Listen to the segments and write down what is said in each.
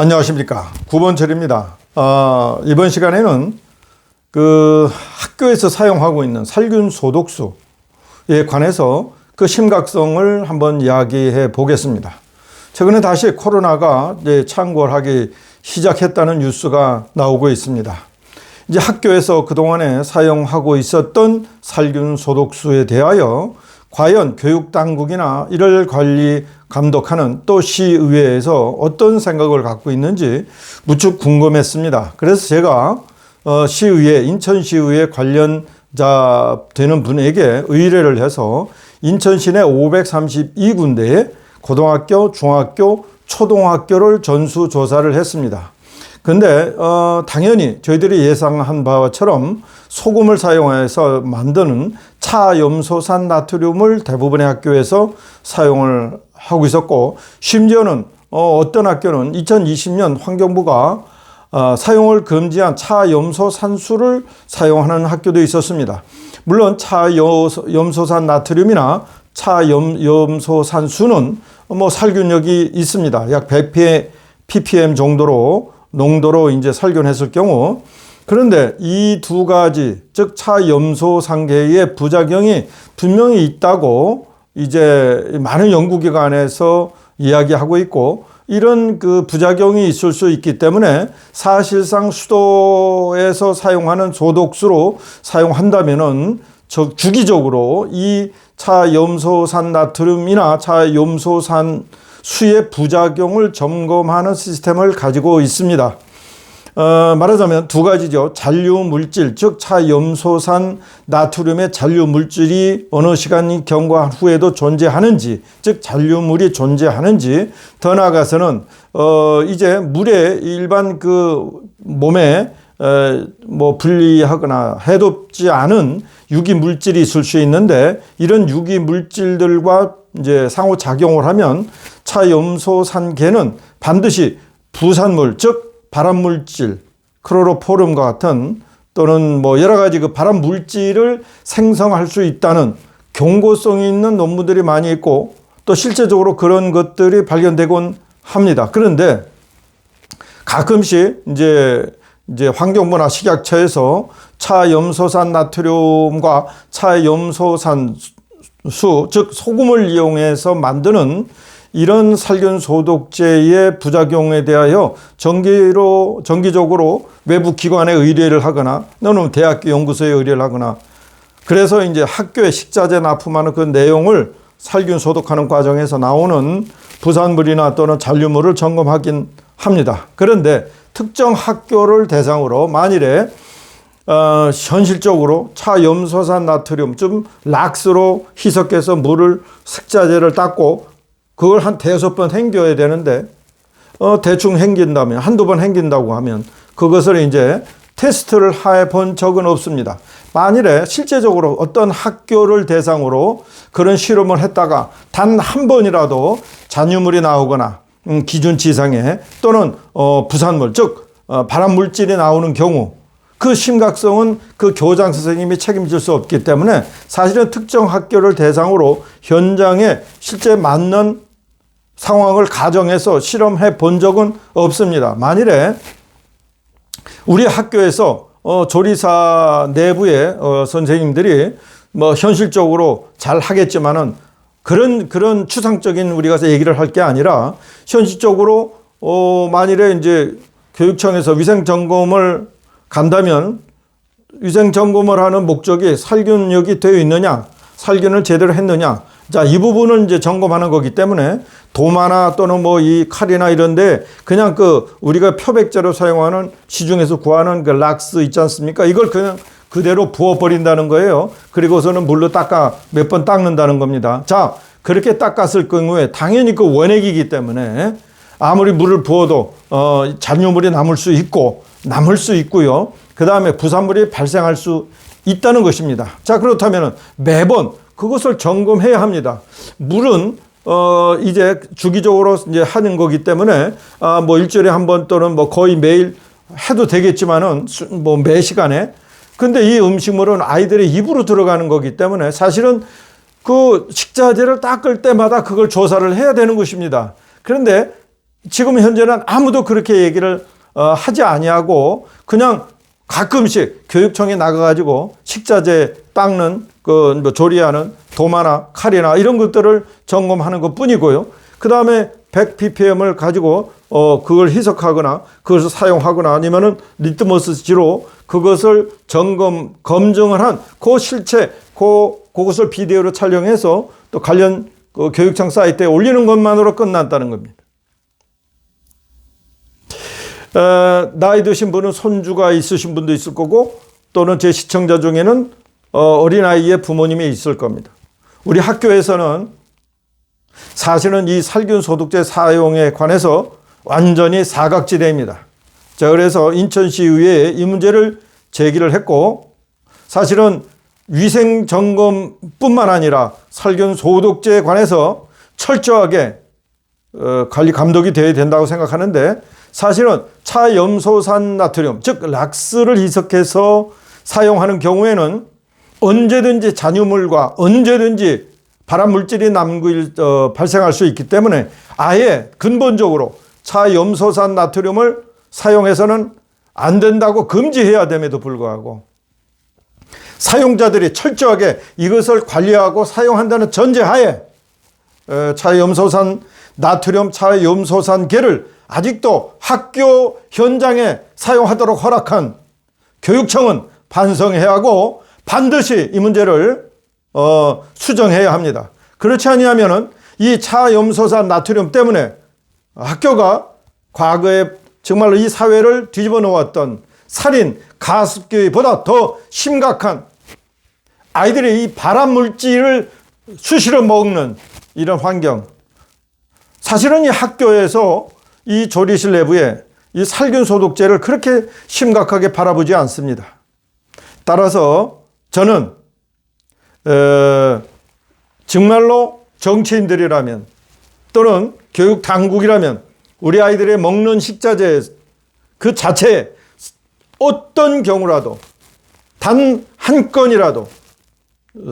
안녕하십니까. 9번철입니다. 어, 이번 시간에는 그 학교에서 사용하고 있는 살균 소독수에 관해서 그 심각성을 한번 이야기해 보겠습니다. 최근에 다시 코로나가 이제 창궐하기 시작했다는 뉴스가 나오고 있습니다. 이제 학교에서 그동안에 사용하고 있었던 살균 소독수에 대하여 과연 교육 당국이나 이를 관리 감독하는 또 시의회에서 어떤 생각을 갖고 있는지 무척 궁금했습니다. 그래서 제가 어, 시의회 인천시의회 관련자 되는 분에게 의뢰를 해서 인천시 내 532군데의 고등학교, 중학교, 초등학교를 전수 조사를 했습니다. 근데 어, 당연히 저희들이 예상한 바처럼 소금을 사용해서 만드는 차염소산 나트륨을 대부분의 학교에서 사용을 하고 있었고 심지어는 어, 어떤 학교는 2020년 환경부가 어, 사용을 금지한 차염소산수를 사용하는 학교도 있었습니다. 물론 차염소산 나트륨이나 차염소산수는 뭐 살균력이 있습니다. 약 100 ppm 정도로 농도로 이제 살균했을 경우 그런데 이 두 가지 즉 차염소 상계의 부작용이 분명히 있다고 이제 많은 연구기관에서 이야기하고 있고 이런 그 부작용이 있을 수 있기 때문에 사실상 수도에서 사용하는 소독수로 사용한다면은 주기적으로 이 차염소산 나트륨이나 차염소산 수의 부작용을 점검하는 시스템을 가지고 있습니다. 어, 말하자면 두 가지죠. 잔류 물질, 즉 차염소산 나트륨의 잔류 물질이 어느 시간이 경과한 후에도 존재하는지, 즉 잔류물이 존재하는지, 더 나아가서는 어, 이제 물에 일반 그 몸에 에, 뭐 분리하거나 해롭지 않은 유기 물질이 있을 수 있는데 이런 유기 물질들과 이제 상호 작용을 하면 차염소산계는 반드시 부산물 즉 발암 물질 크로로포름과 같은 또는 뭐 여러 가지 그 발암 물질을 생성할 수 있다는 경고성이 있는 논문들이 많이 있고 또 실제적으로 그런 것들이 발견되곤 합니다. 그런데 가끔씩 이제 이제 환경부나 식약처에서 차염소산 나트륨과 차염소산 수, 즉 소금을 이용해서 만드는 이런 살균 소독제의 부작용에 대하여 정기로 정기적으로 외부 기관에 의뢰를 하거나 또는 대학교 연구소에 의뢰를 하거나 그래서 이제 학교에 식자재 납품하는 그 내용을 살균 소독하는 과정에서 나오는 부산물이나 또는 잔류물을 점검하긴 합니다. 그런데 특정 학교를 대상으로 만일에 어, 현실적으로 차염소산 나트륨 좀 락스로 희석해서 물을 식자재를 닦고 그걸 한 대여섯 번 행겨야 되는데 어, 대충 행긴다면 한두 번 행긴다고 하면 그것을 이제 테스트를 해본 적은 없습니다. 만일에 실제적으로 어떤 학교를 대상으로 그런 실험을 했다가 단 한 번이라도 잔유물이 나오거나 음, 기준치 이상의 또는 어, 부산물 즉 어, 발암 물질이 나오는 경우 그 심각성은 그 교장 선생님이 책임질 수 없기 때문에 사실은 특정 학교를 대상으로 현장에 실제 맞는 상황을 가정해서 실험해 본 적은 없습니다. 만일에 우리 학교에서 어, 조리사 내부의 어, 선생님들이 뭐 현실적으로 잘 하겠지만은 그런 그런 추상적인 우리가 얘기를 할 게 아니라 현실적으로 어, 만일에 이제 교육청에서 위생 점검을 간다면 위생 점검을 하는 목적이 살균력이 되어 있느냐, 살균을 제대로 했느냐. 자, 이 부분을 이제 점검하는 거기 때문에 도마나 또는 뭐 이 칼이나 이런데 그냥 그 우리가 표백제로 사용하는 시중에서 구하는 그 락스 있지 않습니까? 이걸 그냥 그대로 부어버린다는 거예요. 그리고서는 물로 닦아 몇 번 닦는다는 겁니다. 자, 그렇게 닦았을 경우에 당연히 그 원액이기 때문에 아무리 물을 부어도 어, 잔유물이 남을 수 있고 남을 수 있고요. 그 다음에 부산물이 발생할 수 있다는 것입니다. 자, 그렇다면 매번 그것을 점검해야 합니다. 물은 어 이제 주기적으로 이제 하는 거기 때문에 아 뭐 일주일에 한 번 또는 뭐 거의 매일 해도 되겠지만은 뭐 매 시간에 근데 이 음식물은 아이들의 입으로 들어가는 거기 때문에 사실은 그 식자재를 닦을 때마다 그걸 조사를 해야 되는 것입니다. 그런데 지금 현재는 아무도 그렇게 얘기를 어, 하지 아니하고 그냥 가끔씩 교육청에 나가가지고 식자재 닦는 그 뭐 조리하는 도마나 칼이나 이런 것들을 점검하는 것 뿐이고요. 그 다음에 100 ppm을 가지고 어 그걸 희석하거나 그것을 사용하거나 아니면은 리트머스지로 그것을 점검 검증을 한 그 실체 그 그것을 비디오로 촬영해서 또 관련 그 교육청 사이트에 올리는 것만으로 끝났다는 겁니다. 어, 나이 드신 분은 손주가 있으신 분도 있을 거고 또는 제 시청자 중에는 어, 어린아이의 부모님이 있을 겁니다. 우리 학교에서는 사실은 이 살균 소독제 사용에 관해서 완전히 사각지대입니다. 자, 그래서 인천시의회에 이 문제를 제기를 했고 사실은 위생 점검뿐만 아니라 살균 소독제에 관해서 철저하게 어, 관리 감독이 되어야 된다고 생각하는데 사실은 차염소산 나트륨 즉 락스를 희석해서 사용하는 경우에는 언제든지 잔유물과 언제든지 발암 물질이 남길 어, 발생할 수 있기 때문에 아예 근본적으로 차염소산 나트륨을 사용해서는 안 된다고 금지해야 됨에도 불구하고 사용자들이 철저하게 이것을 관리하고 사용한다는 전제하에 어, 차염소산 나트륨 차염소산계를 아직도 학교 현장에 사용하도록 허락한 교육청은 반성해야 하고 반드시 이 문제를 어, 수정해야 합니다. 그렇지 아니하면은 이 차염소산 나트륨 때문에 학교가 과거에 정말로 이 사회를 뒤집어 놓았던 살인, 가습기보다 더 심각한 아이들이 이 발암 물질을 수시로 먹는 이런 환경. 사실은 이 학교에서 이 조리실 내부에 이 살균 소독제를 그렇게 심각하게 바라보지 않습니다. 따라서 저는 어, 정말로 정치인들이라면 또는 교육 당국이라면 우리 아이들의 먹는 식자재 그 자체에 어떤 경우라도 단 한 건이라도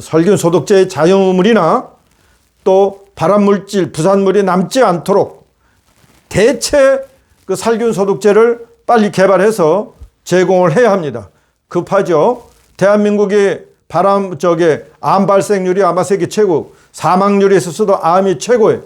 살균 소독제의 자연물이나 또 발암물질, 부산물이 남지 않도록 대체 그 살균 소독제를 빨리 개발해서 제공을 해야 합니다. 급하죠. 대한민국의 바람 쪽에 암 발생률이 아마 세계 최고, 사망률에 있어서도 암이 최고예요.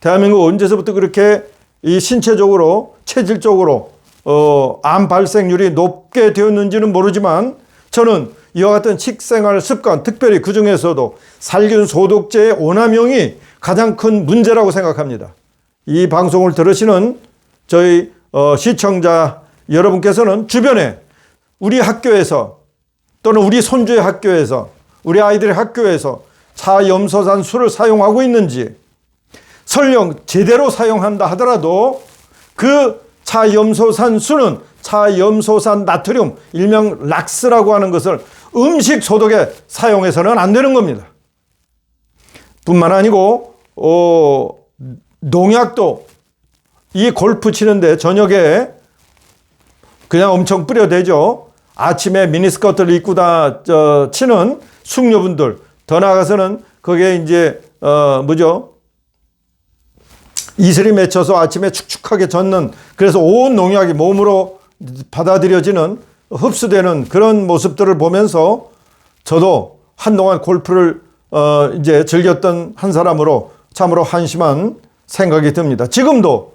대한민국 언제서부터 그렇게 이 신체적으로 체질적으로 어, 암 발생률이 높게 되었는지는 모르지만 저는 이와 같은 식생활 습관, 특별히 그 중에서도 살균 소독제의 오남용이 가장 큰 문제라고 생각합니다. 이 방송을 들으시는 저희 어, 시청자 여러분께서는 주변에 우리 학교에서 또는 우리 손주의 학교에서 우리 아이들의 학교에서 차염소산 술을 사용하고 있는지 설령 제대로 사용한다 하더라도 그 차염소산 수는 차염소산 나트륨 일명 락스라고 하는 것을 음식 소독에 사용해서는 안 되는 겁니다. 뿐만 아니고 어, 농약도 이 골프 치는데 저녁에 그냥 엄청 뿌려대죠. 아침에 미니스커트를 입고 다 저, 치는 숙녀분들 더 나아가서는 그게 이제 어 뭐죠 이슬이 맺혀서 아침에 축축하게 젖는 그래서 온 농약이 몸으로 받아들여지는 흡수되는 그런 모습들을 보면서 저도 한동안 골프를 어 이제 즐겼던 한 사람으로 참으로 한심한 생각이 듭니다. 지금도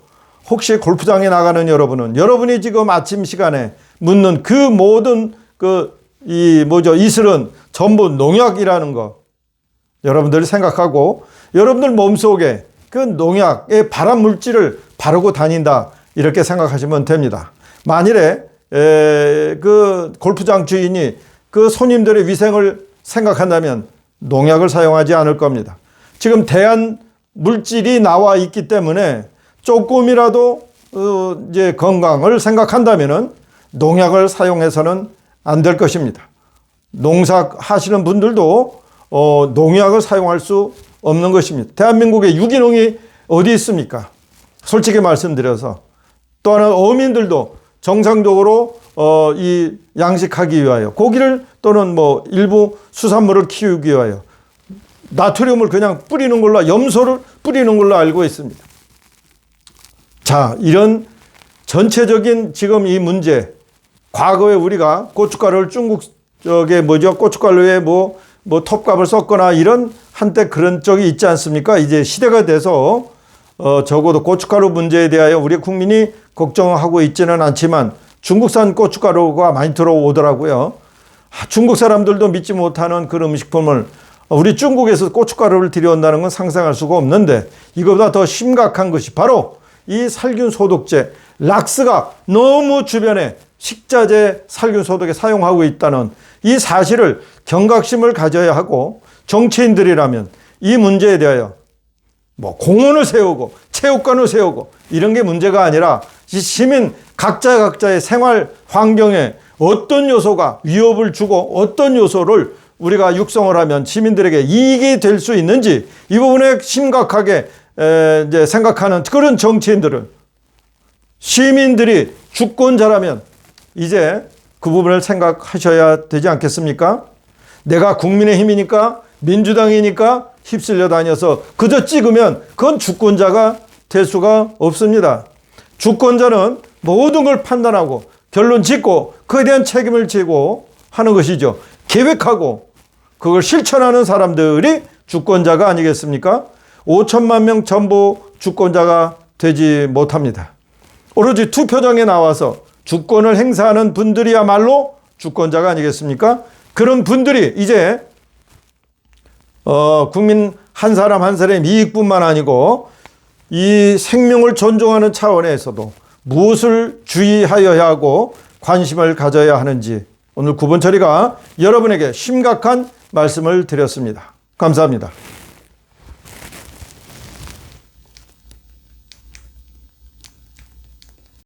혹시 골프장에 나가는 여러분은 여러분이 지금 아침 시간에 묻는 그 모든 그 이 뭐죠 이슬은 전부 농약이라는 거 여러분들이 생각하고 여러분들 몸속에 그 농약의 발암 물질을 바르고 다닌다 이렇게 생각하시면 됩니다. 만일에 에, 그 골프장 주인이 그 손님들의 위생을 생각한다면 농약을 사용하지 않을 겁니다. 지금 대한 물질이 나와 있기 때문에 조금이라도 어, 이제 건강을 생각한다면은 농약을 사용해서는 안 될 것입니다. 농사 하시는 분들도 어, 농약을 사용할 수 없는 것입니다. 대한민국에 유기농이 어디 있습니까? 솔직히 말씀드려서 또 하나 어민들도 정상적으로 어, 이 양식하기 위하여 고기를 또는 뭐 일부 수산물을 키우기 위하여 나트륨을 그냥 뿌리는 걸로 염소를 뿌리는 걸로 알고 있습니다. 자, 이런 전체적인 지금 이 문제, 과거에 우리가 고춧가루를 중국 쪽에 뭐죠? 고춧가루에 뭐, 뭐 톱값을 썼거나 이런 한때 그런 적이 있지 않습니까? 이제 시대가 돼서 어, 적어도 고춧가루 문제에 대하여 우리 국민이 걱정하고 있지는 않지만 중국산 고춧가루가 많이 들어오더라고요. 아, 중국 사람들도 믿지 못하는 그런 음식품을 우리 중국에서 고춧가루를 들여온다는 건 상상할 수가 없는데 이거보다 더 심각한 것이 바로 이 살균 소독제 락스가 너무 주변에 식자재 살균 소독에 사용하고 있다는 이 사실을 경각심을 가져야 하고 정치인들이라면 이 문제에 대하여 뭐 공원을 세우고 체육관을 세우고 이런 게 문제가 아니라 이 시민 각자 각자의 생활 환경에 어떤 요소가 위협을 주고 어떤 요소를 우리가 육성을 하면 시민들에게 이익이 될 수 있는지 이 부분에 심각하게 에, 이제 생각하는 그런 정치인들은 시민들이 주권자라면 이제 그 부분을 생각하셔야 되지 않겠습니까? 내가 국민의 힘이니까 민주당이니까 휩쓸려 다녀서 그저 찍으면 그건 주권자가 될 수가 없습니다. 주권자는 모든 걸 판단하고 결론 짓고 그에 대한 책임을 지고 하는 것이죠. 계획하고 그걸 실천하는 사람들이 주권자가 아니겠습니까? 5천만 명 전부 주권자가 되지 못합니다. 오로지 투표장에 나와서 주권을 행사하는 분들이야말로 주권자가 아니겠습니까? 그런 분들이 이제 어, 국민 한 사람 한 사람의 이익뿐만 아니고 이 생명을 존중하는 차원에서도 무엇을 주의하여야 하고 관심을 가져야 하는지 오늘 구본 처리가 여러분에게 심각한 말씀을 드렸습니다. 감사합니다.